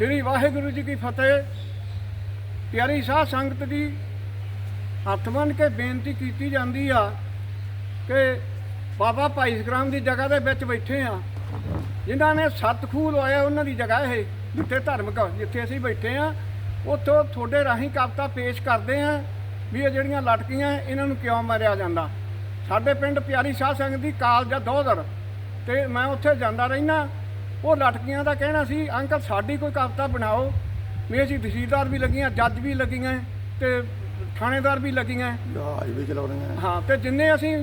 ਸ੍ਰੀ ਵਾਹਿਗੁਰੂ ਜੀ ਕੀ ਫਤਿਹ। ਪਿਆਰੀ ਸਾਧ ਸੰਗਤ ਦੀ ਹੱਥ ਬੰਨ੍ਹ ਕੇ ਬੇਨਤੀ ਕੀਤੀ ਜਾਂਦੀ ਆ ਕਿ ਬਾਬਾ ਭਾਈ ਸਗਰਾਮ ਦੀ ਜਗ੍ਹਾ ਦੇ ਵਿੱਚ ਬੈਠੇ ਆ। ਜਿਨ੍ਹਾਂ ਨੇ ਸੱਤ ਖੂਹ ਲਵਾਇਆ ਉਹਨਾਂ ਦੀ ਜਗ੍ਹਾ ਇਹ ਜਿੱਥੇ ਧਾਰਮਿਕ ਜਿੱਥੇ ਅਸੀਂ ਬੈਠੇ ਆ, ਉੱਥੋਂ ਤੁਹਾਡੇ ਰਾਹੀਂ ਕਵਿਤਾ ਪੇਸ਼ ਕਰਦੇ ਆ ਵੀ ਇਹ ਜਿਹੜੀਆਂ ਲਟਕੀਆਂ ਇਹਨਾਂ ਨੂੰ ਕਿਉਂ ਮਾਰਿਆ ਜਾਂਦਾ। ਸਾਡੇ ਪਿੰਡ ਪਿਆਰੀ ਸਾਧ ਸੰਗਤ ਦੀ ਕਾਲਜ ਆ ਦੋਦਰ ਤੇ ਮੈਂ ਉੱਥੇ ਜਾਂਦਾ ਰਹਿਣਾ ਉਹ ਲਟਕੀਆਂ ਦਾ ਕਹਿਣਾ ਸੀ ਅੰਕਲ ਸਾਡੀ ਕੋਈ ਕਵਿਤਾ ਬਣਾਓ। ਵੀ ਅਸੀਂ ਤਹਿਸੀਲਦਾਰ ਵੀ ਲੱਗੀਆਂ ਜੱਜ ਵੀ ਲੱਗੀਆਂ ਤੇ ਥਾਣੇਦਾਰ ਵੀ ਲੱਗੀਆਂ। ਜਹਾਜ਼ ਵੀ ਚਲਾਉਣੇ ਆ ਹਾਂ ਤੇ ਜਿੰਨੇ ਅਸੀਂ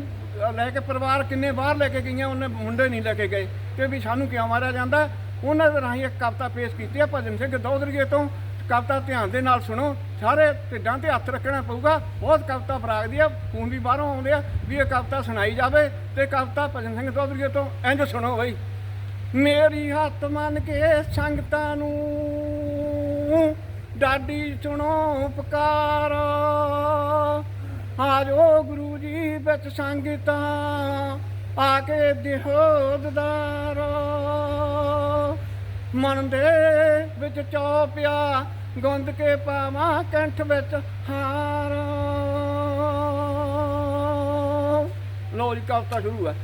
ਲੈ ਕੇ ਪਰਿਵਾਰ ਕਿੰਨੇ ਬਾਹਰ ਲੈ ਕੇ ਗਈਆਂ ਉਹਨੇ ਮੁੰਡੇ ਨਹੀਂ ਲੈ ਕੇ ਗਏ। ਤੇ ਵੀ ਸਾਨੂੰ ਕਿਉਂ ਮਾਰਿਆ ਜਾਂਦਾ? ਉਹਨਾਂ ਦੇ ਰਾਹੀਂ ਇੱਕ ਕਵਿਤਾ ਪੇਸ਼ ਕੀਤੀ ਹੈ ਭਜਨ ਸਿੰਘ ਦੌਦਰੀਏ ਤੋਂ। ਕਵਿਤਾ ਧਿਆਨ ਦੇ ਨਾਲ ਸੁਣੋ ਸਾਰੇ ਢਿੱਡਾਂ ਤੇ ਹੱਥ ਰੱਖਣਾ ਪਊਗਾ। ਬਹੁਤ ਕਵਿਤਾ ਫਰਾਗਦੀ ਆ ਫੋਨ ਵੀ ਬਾਹਰੋਂ ਆਉਂਦੇ ਆ ਵੀ ਇਹ ਕਵਿਤਾ ਸੁਣਾਈ ਜਾਵੇ ਤੇ ਕਵਿਤਾ ਭਜਨ ਸਿੰਘ ਦੌਦਰੀਏ ਤੋਂ ਇੰਜ ਸੁਣੋ ਬਈ। ਮੇਰੀ ਹੱਥ ਮੰਨ ਕੇ ਸੰਗਤਾਂ ਨੂੰ ਡਾਡੀ ਸੁਣੋ ਪੁਕਾਰ। ਆਜੋ ਗੁਰੂ ਜੀ ਵਿੱਚ ਸੰਗਤਾਂ, ਆ ਕੇ ਦਿਹੋ ਦਦਾਰ ਮਨ ਦੇ ਵਿੱਚ ਚੌਪਿਆ, ਗੁੰਦ ਕੇ ਪਾਵਾਂ ਕੰਠ ਵਿੱਚ ਹਾਰ। ਲੋ ਜੀ ਕਵਤਾ ਸ਼ੁਰੂ ਹੈ।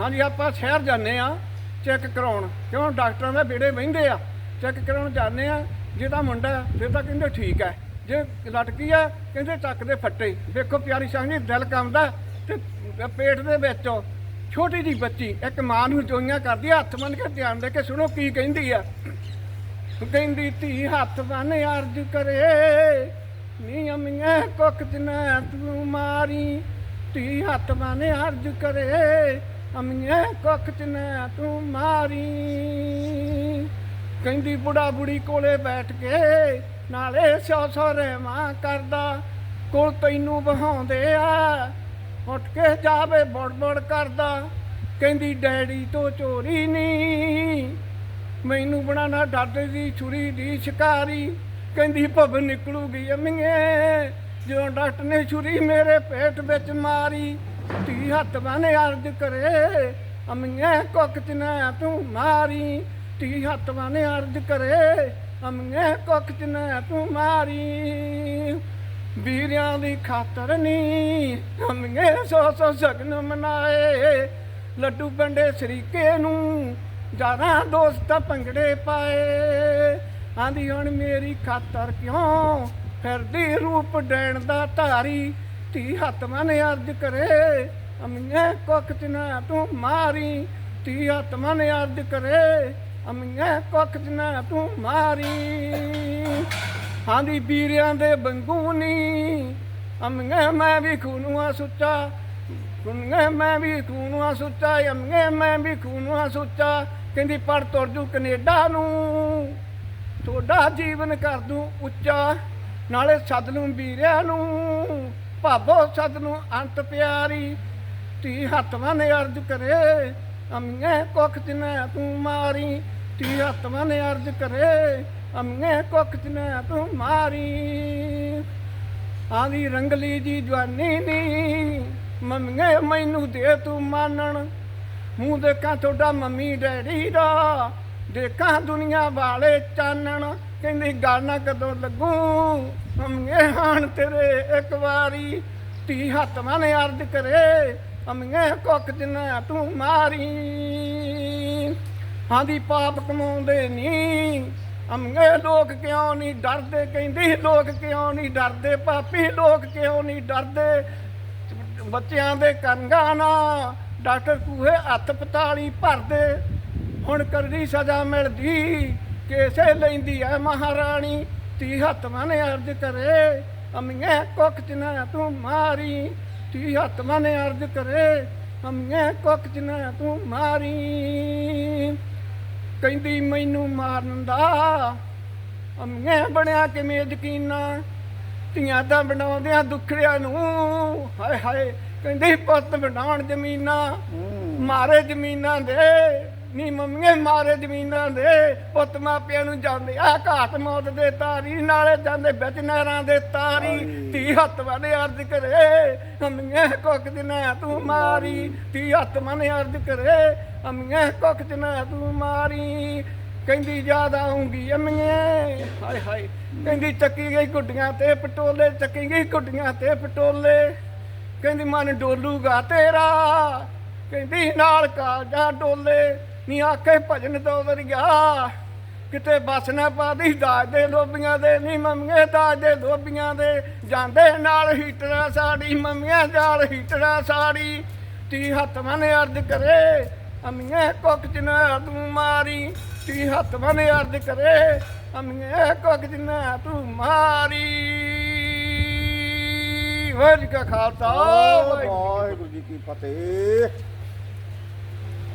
ਹਾਂਜੀ, ਆਪਾਂ ਸ਼ਹਿਰ ਜਾਂਦੇ ਆ ਚੈੱਕ ਕਰਾਉਣ। ਕਿਉਂ? ਡਾਕਟਰਾਂ ਦੇ ਬੇੜੇ ਬਹਿੰਦੇ ਆ। ਚੈੱਕ ਕਰਾਉਣ ਜਾਂਦੇ ਆ। ਜੇ ਤਾਂ ਮੁੰਡਾ ਹੈ, ਫਿਰ ਤਾਂ ਕਹਿੰਦੇ ਠੀਕ ਹੈ। ਜੇ ਲਟਕੀ ਆ ਕਹਿੰਦੇ ਚੱਕ ਦੇ ਫੱਟੇ। ਵੇਖੋ ਪਿਆਰੀ ਸੰਗ ਜੀ ਦਿਲ ਕੰਮਦਾ ਤੇ ਪੇਟ ਦੇ ਵਿੱਚ ਛੋਟੀ ਜੀ ਬੱਚੀ ਇੱਕ ਮਾਂ ਨੂੰ ਜੋਈਆਂ ਕਰਦੀ ਹੱਥ ਮੰਨ ਕੇ ਧਿਆਨ ਦੇ ਕੇ ਸੁਣੋ ਕੀ ਕਹਿੰਦੀ ਆ। ਕਹਿੰਦੀ ਧੀ ਹੱਥ ਬੰਨ ਅਰਜ ਕਰੇ। ਨੀ ਕੁੱਖ ਦਿਨਾ ਤੂੰ ਮਾਰੀ। ਧੀ ਹੱਥ ਬੰਨ ਅਰਜ ਕਰੇ। ਅਮੀਆਂ ਕੁੱਖ ਦਿਨਾ ਤੂੰ ਮਾਰੀ। ਕਹਿੰਦੀ ਬੁੜਾ ਬੁੜੀ ਕੋਲੇ ਬੈਠ ਕੇ ਨਾਲੇ ਸੌ ਸੌ ਮਾਂ ਕਰਦਾ, ਕੋਲ ਤੈਨੂੰ ਬਹਾਉਂਦੇ ਆ। ਉੱਠ ਕੇ ਜਾਵੇ ਬੜ ਬੜ ਕਰਦਾ, ਕਹਿੰਦੀ ਡੈਡੀ ਤੋਂ ਚੋਰੀ ਨਹੀਂ। ਮੈਨੂੰ ਬਣਾਣਾ ਡਾਡੇ ਦੀ ਛੁਰੀ ਦੀ ਸ਼ਿਕਾਰੀ। ਕਹਿੰਦੀ ਭਵ ਨਿਕਲੂਗੀ ਅਮੀਏ ਜਦੋਂ ਡਾਕਟਰ ਨੇ ਛੁਰੀ ਮੇਰੇ ਪੇਟ ਵਿੱਚ ਮਾਰੀ। ਤੀ ਹੱਥ ਬਾਨੇ ਅਰਜ ਕਰੇ ਅੰਮੀਏ ਕੁੱਖ ਚ ਨਾ ਤੂੰ ਮਾਰੀ। ਤੀ ਹੱਥ ਬਾਨੇ ਅਰਜ ਕਰੇ ਅੰਮੀਏ ਕੁੱਖ ਚ ਨਾ ਤੂੰ ਮਾਰੀ। ਵੀਰਿਆਂ ਦੀ ਖਾਤਰ ਨੀ ਅੰਮੀਏ ਸੋ ਸੋ ਸਗਨ ਮਨਾਏ। ਲੱਡੂ ਬੰਡੇ ਸਰੀਕੇ ਨੂੰ ਜਾਣਾ ਦੋਸਤ ਭੰਗੜੇ ਪਾਏ। ਆਂਦੀ ਹੁਣ ਮੇਰੀ ਖਾਤਰ ਕਿਉਂ ਫਿਰਦੀ ਰੂਪ ਡੈਣ ਦਾ ਧਾਰੀ? ਧੀ ਹੱਥ ਨੇ ਅਰਜ ਕਰੇ। ਅਮੀਏ ਕੁੱਖ ਚ ਤੂੰ ਮਾਰੀ। ਧੀ ਹੱਥ ਨੇ ਅਰਜ ਕਰੇ। ਅਮੀਏ ਕੁੱਖ ਚ ਨਾ ਤੂੰ ਮਾਰੀ। ਆਂਦੀ ਵੀਰਿਆਂ ਦੇ ਬੰਗੂ ਨੀ। ਮੈਂ ਵੀ ਖੂਨੂਆ ਸੁੱਚਾ। ਕੁੰਨੇ ਮੈਂ ਵੀ ਖੂਨੂਆ ਸੁੱਚਾ। ਅੰਗੇ ਮੈਂ ਵੀ ਖੂਨੂਆ ਸੁੱਚਾ। ਕਹਿੰਦੀ, ਪੜ ਤੁਰ ਜੂ ਕੈਨੇਡਾ ਨੂੰ। ਤੁਹਾਡਾ ਜੀਵਨ ਕਰ ਦੂੰ ਉੱਚਾ। ਨਾਲੇ ਸੱਦ ਨੂੰ ਵੀਰਿਆਂ ਨੂੰ। ਭਾਬੋ ਸਦ ਨੂੰ ਅੰਤ ਪਿਆਰੀ ਤੀ ਹੱਥ ਮਨ ਅਰਜ ਕਰੇ ਅੰਗੇ ਕੁੱਖ ਤਿਨਾ ਤੂੰ ਮਾਰੀ। ਤੀ ਹੱਥਵਾਂ ਨੇ ਅਰਜ ਕਰੇ ਅੰਗੇ ਕੁੱਖ ਤਿਨਾ ਤੂੰ ਮਾਰੀ। ਆਂਦੀ ਰੰਗਲੀ ਜੀ ਜਵਾਨੀ ਨੀ, ਮੰਮੀਏ ਮੈਨੂੰ ਦੇ ਤੂੰ ਮਾਨਣ। ਮੂੰਹ ਦੇਖਾਂ ਤੁਹਾਡਾ ਮੰਮੀ ਡੈਡੀ ਦਾ, ਦੇਖਾਂ ਦੁਨੀਆ ਵਾਲੇ ਚਾਨਣ। ਕਹਿੰਦੀ ਗੱਲ ਕਦੋਂ ਲੱਗੂ? ਮੰਮੀਏ ਹਾਣ ਤੇਰੇ ਇੱਕ ਵਾਰੀ। ਧੀ ਹੱਥ ਮਨ ਅਰਜ ਕਰੇ ਮੰਮੀਏ ਕੁੱਕ ਜਿੰਨਾ ਤੂੰ ਮਾਰੀ। ਆਂਦੀ ਪਾਪ ਕਮਾਉਂਦੇ ਨਹੀਂ ਅੰਗੇ ਲੋਕ ਕਿਉਂ ਨਹੀਂ ਡਰਦੇ? ਕਹਿੰਦੀ, ਲੋਕ ਕਿਉਂ ਨਹੀਂ ਡਰਦੇ? ਪਾਪੀ ਲੋਕ ਕਿਉਂ ਨਹੀਂ ਡਰਦੇ? ਬੱਚਿਆਂ ਦੇ ਕੰਗਾ ਨਾ ਡਾਕਟਰ ਕੂਹੇ ਹੱਥ ਪਤਾਲੀ ਭਰਦੇ। ਹੁਣ ਕਰਦੀ ਸਜ਼ਾ ਮਿਲਦੀ। ਕੇਸੇ ਲੈਂਦੀ ਐ ਮਹਾਰਾਣੀ ਤੀ ਹੱਥ ਮਨ ਅਰਜ ਕਰੇ ਅਮੀਏ ਕੁੱਖ ਚ ਨਾ ਤੂੰ ਮਾਰੀ। ਤੀ ਹੱਥ ਮਨ ਅਰਜ ਕਰੇ ਅਮੀਏ ਕੁੱਖ ਚ ਨਾ ਤੂੰ ਮਾਰੀ। ਕਹਿੰਦੀ ਮੈਨੂੰ ਮਾਰਨ ਦਾ ਅਮੀਏ ਬਣਿਆ ਕਿਵੇਂ ਯਕੀਨਾ? ਧੀਆਂ ਤਾਂ ਬਣਾਉਂਦਿਆਂ ਦੁੱਖੜਿਆਂ ਨੂੰ ਹਾਏ ਹਾਏ ਕਹਿੰਦੀ ਪੁੱਤ ਬਣਾਉਣ ਜ਼ਮੀਨਾਂ ਮਾਰੇ ਜ਼ਮੀਨਾਂ ਦੇ। ਨੀ ਮੰਮੀਏ ਮਾਰੇ ਜ਼ਮੀਨਾਂ ਦੇ ਪੁੱਤ ਮਾਪਿਆਂ ਨੂੰ ਜਾਂਦੇ ਆ ਘਾਟ ਮੌਤ ਦੇ ਤਾਰੀ ਨਾਲੇ ਜਾਂਦੇ ਵਿੱਚ ਨਹਿਰਾਂ ਦੇ ਤਾਰੀ। ਧੀ ਹੱਥ ਵਾਲੇ ਅਰਜ਼ ਕਰੇ ਮੰਮੀਏ ਕੁੱਖ ਦਿਨਾ ਤੂੰ ਮਾਰੀ। ਧੀ ਹੱਥ ਮਨ ਅਰਜ਼ ਕਰੇ ਮੰਮੀਏ ਕੁੱਖ ਦਿਨਾ ਤੂੰ ਮਾਰੀ। ਕਹਿੰਦੀ ਯਾਦ ਆਉਂਗੀ ਅੰਮੀਏ। ਹਾਏ ਹਾਏ ਕਹਿੰਦੀ ਚੱਕੀ ਗਈ ਗੁੱਡੀਆਂ ਤੇ ਪਟੋਲੇ ਚੱਕੀ ਗਈ ਗੁੱਡੀਆਂ ਤੇ ਪਟੋਲੇ। ਕਹਿੰਦੀ ਮਨ ਡੋਲੂਗਾ ਤੇਰਾ ਕਹਿੰਦੀ ਨਾਲ ਕਾਜਾ ਡੋਲੇ। ਨੀ ਆਖੇ ਭਜਨ ਦੋਵਰਿਆ ਕਿਤੇ ਬਸ ਨਾ ਪਾਦੀ ਦਾਜ ਦੇ ਲੋਬੀਆਂ ਦੇ ਨੀ ਮੰਮੀਏ ਦਾਜ ਦੇ ਲੋਬੀਆਂ ਦੇ। ਜਾਂਦੇ ਨਾਲ ਹੀਟਰਾਂ ਸਾੜੀ ਮੰਮੀਆਂ ਜਾਲ ਹੀਟਰਾਂ ਸਾੜੀ। ਤੀ ਹੱਥ ਮਨ ਅਰਜ ਕਰੇ ਅਮੀਏ ਕੁੱਕ ਜਨਾ ਤੂੰ ਮਾਰੀ। ਤੀ ਹੱਥ ਮਨ ਅਰਜ ਕਰੇ ਅਮੀਏ ਕੁੱਕ ਜਨਾ ਤੂੰ ਮਾਰੀ। ਵਾਹਿਗੁਰੂ ਕਾ ਖਾਲਸਾ ਵਾਹਿਗੁਰੂ ਜੀ ਕੀ ਫਤਿਹ।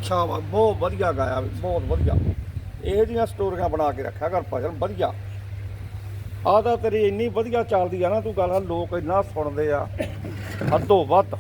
ਅੱਛਾ ਵਾ ਬਹੁਤ ਵਧੀਆ ਗਾਇਆ ਵੀ, ਬਹੁਤ ਵਧੀਆ। ਇਹ ਜੀਆਂ ਸਟੋਰੀਆਂ ਬਣਾ ਕੇ ਰੱਖਿਆ ਕਰ ਭਜਨ ਵਧੀਆ। ਆ ਤਾਂ ਤੇਰੀ ਇੰਨੀ ਵਧੀਆ ਚੱਲਦੀ ਆ ਨਾ ਤੂੰ ਗੱਲ ਲੋਕ ਇੰਨਾ ਸੁਣਦੇ ਆ। ਹੱਦੋਂ ਵੱਧ।